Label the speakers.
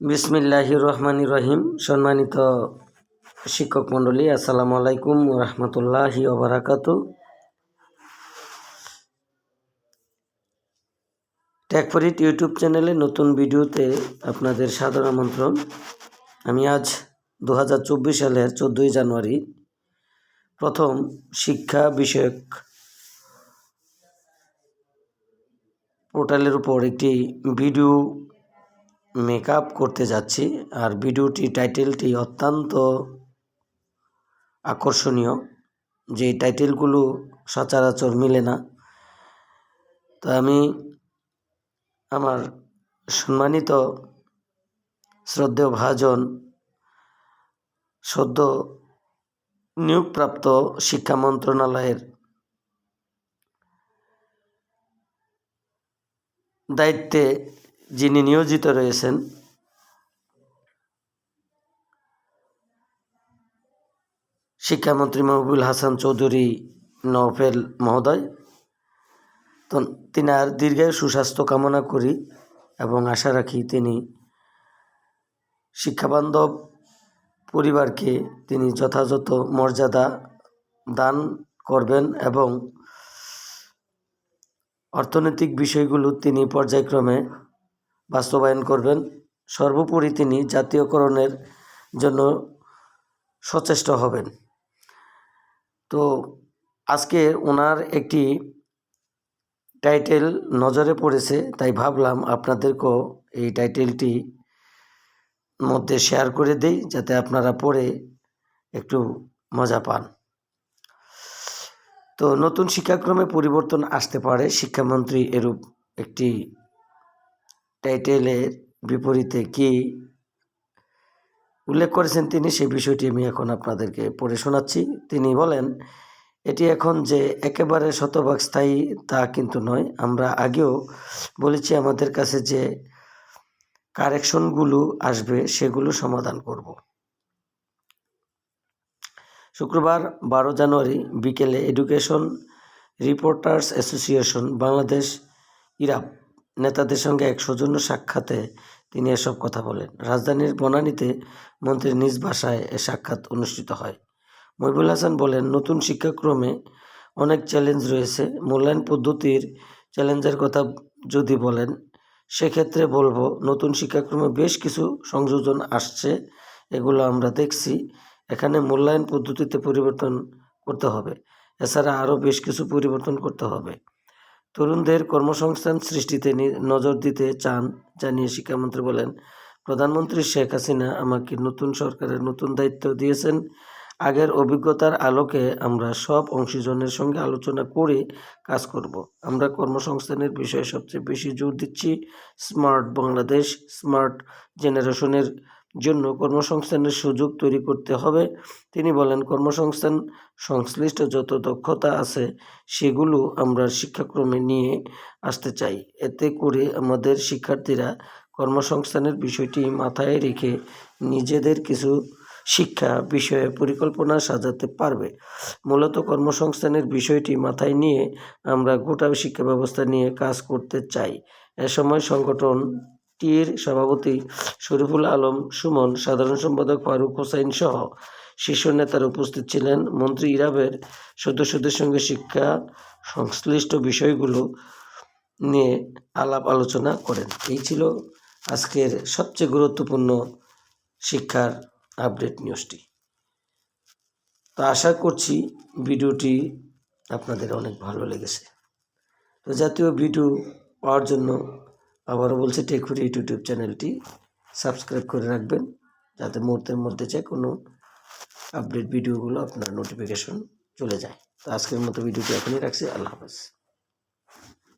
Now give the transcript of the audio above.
Speaker 1: বিসমিল্লাহ রহমান রহিম। সম্মানিত শিক্ষক মণ্ডলী, আসসালামু আলাইকুম রহমতুল্লাহি ওবরাকাতু ট্যাকফরিট ইউটিউব চ্যানেলে নতুন ভিডিওতে আপনাদের সাদর আমন্ত্রণ। আমি আজ দু হাজার চব্বিশ সালের চোদ্দোই জানুয়ারি প্রথম শিক্ষা বিষয়ক পোর্টালের উপর একটি ভিডিও মেকআপ করতে যাচ্ছি আর ভিডিওটি টাইটেলটি অত্যন্ত আকর্ষণীয়। যে টাইটেলগুলো সচরাচর মিলে না। তো আমি আমার সম্মানিত শ্রদ্ধেয় ভাজন সদ্য নিয়োগপ্রাপ্ত শিক্ষা মন্ত্রণালয়ের দায়িত্বে যিনি নিয়োজিত রয়েছেন, শিক্ষামন্ত্রী মহবুল হাসান চৌধুরী নওফেল মহোদয়, তো তিনার দীর্ঘায় সুস্বাস্থ্য কামনা করি এবং আশা রাখি তিনি শিক্ষাবান্ধব পরিবারকে তিনি যথাযথ মর্যাদা দান করবেন এবং অর্থনৈতিক বিষয়গুলো তিনি পর্যায়ক্রমে বাস্তবায়ন করবেন। সর্বোপরি তিনি জাতীয়করণের জন্য সচেষ্ট হবেন। তো আজকে ওনার একটি টাইটেল নজরে পড়েছে, তাই ভাবলাম আপনাদেরকেও এই টাইটেলটি মধ্যে শেয়ার করে দেই, যাতে আপনারা পড়ে একটু মজা পান। তো নতুন শিক্ষাক্রমে পরিবর্তন আসতে পারে শিক্ষামন্ত্রী এরূপ একটি টাইটেলের বিপরীতে কি উল্লেখ করেছেন তিনি, সেই বিষয়টি আমি এখন আপনাদেরকে পড়ে শোনাচ্ছি। তিনি বলেন, এটি এখন যে একেবারে শতভাগ স্থায়ী তা কিন্তু নয়। আমরা আগেও বলেছি আমাদের কাছে যে কারেকশনগুলো আসবে, সেগুলো সমাধান করব। শুক্রবার বারো জানুয়ারি বিকেলে education reporters association, Bangladesh ERAB নেতাদের সঙ্গে এক সৌজন্য সাক্ষাতে তিনি এসব কথা বলেন। রাজধানীর বনানীতে মন্ত্রীর নিজ ভাষায় এ সাক্ষাৎ অনুষ্ঠিত হয়। মহিবুল হাসান বলেন, নতুন শিক্ষাক্রমে অনেক চ্যালেঞ্জ রয়েছে। মূল্যায়ন পদ্ধতির চ্যালেঞ্জের কথা যদি বলেন, সেক্ষেত্রে বলব, নতুন শিক্ষাক্রমে বেশ কিছু সংযোজন আসছে। এগুলো আমরা দেখছি। এখানে মূল্যায়ন পদ্ধতিতে পরিবর্তন করতে হবে। এছাড়া আরও বেশ কিছু পরিবর্তন করতে হবে। তরুণদের কর্মসংস্থান সৃষ্টিতে নজর দিতে চান, জানিয়ে শিক্ষামন্ত্রী বলেন, প্রধানমন্ত্রী শেখ হাসিনা আমাকে নতুন সরকারের নতুন দায়িত্ব দিয়েছেন। আগের অভিজ্ঞতার আলোকে আমরা সব অংশীজনের সঙ্গে আলোচনা করে কাজ করব। আমরা কর্মসংস্থানের বিষয়ে সবচেয়ে বেশি জোর দিচ্ছি। স্মার্ট বাংলাদেশ, স্মার্ট জেনারেশনের জন্য কর্মসংস্থানের সুযোগ তৈরি করতে হবে। তিনি বলেন, কর্মসংস্থান সংশ্লিষ্ট যত দক্ষতা আছে, সেগুলো আমরা শিক্ষাক্রমে নিয়ে আসতে চাই। এতে করে আমাদের শিক্ষার্থীরা কর্মসংস্থানের বিষয়টি মাথায় রেখে নিজেদের কিছু শিক্ষা বিষয়ে পরিকল্পনা সাজাতে পারবে। মূলত কর্মসংস্থানের বিষয়টি মাথায় নিয়ে আমরা গোটা শিক্ষা ব্যবস্থা নিয়ে কাজ করতে চাই। এ সময় সংগঠন টির সভাপতি শরীফুল আলম সুমন, সাধারণ সম্পাদক ফারুক হোসাইন সহ শীর্ষ নেতারা উপস্থিত ছিলেন। মন্ত্রী ইরাবের সদস্যদের সঙ্গে শিক্ষা সংশ্লিষ্ট বিষয়গুলো নিয়ে আলাপ আলোচনা করেন। এই ছিল আজকের সবচেয়ে গুরুত্বপূর্ণ শিক্ষার আপডেট নিউজটি। তো আশা করছি ভিডিওটি আপনাদের অনেক ভালো লেগেছে। তো জাতীয় ভিডিও পাওয়ার জন্য আবারও বলছি টেকুরি ইউটিউব চ্যানেলটি সাবস্ক্রাইব করে রাখবেন, যাতে মুহূর্তের মধ্যে যে কোনো আপডেট ভিডিওগুলো আপনার নোটিফিকেশন চলে যায়। তো আজকের মতো ভিডিওটি এখনই রাখছি, আল্লাহ হাফেজ।